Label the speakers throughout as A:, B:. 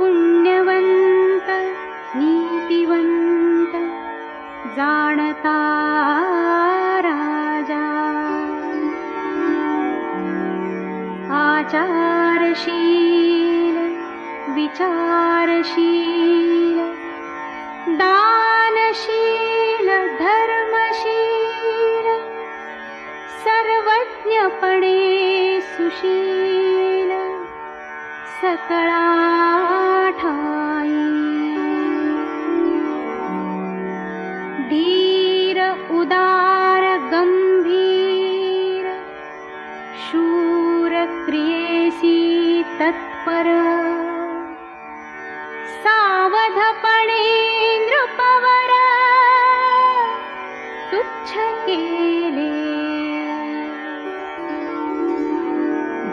A: पुण्यवन्त नीतिवन्त जाणता राजा। आचारशील विचारशील दानशील धर्मशील सर्वज्ञपणे सुशील सकळा उदार गंभीर शूर क्रियेसी तत्पर। सावधपणे नृपवर तुच्छ केले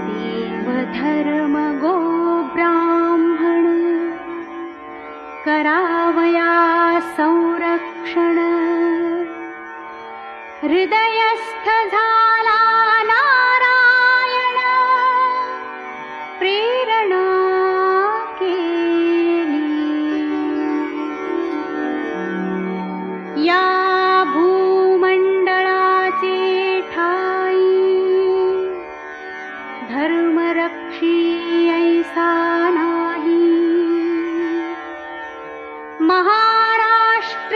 A: देवधर्म हृदयस्थ झाला नारायण प्रेरणा केली। या भूमण्डलाचे ठाई धर्मरक्षी ऐसा नाही। महाराष्ट्र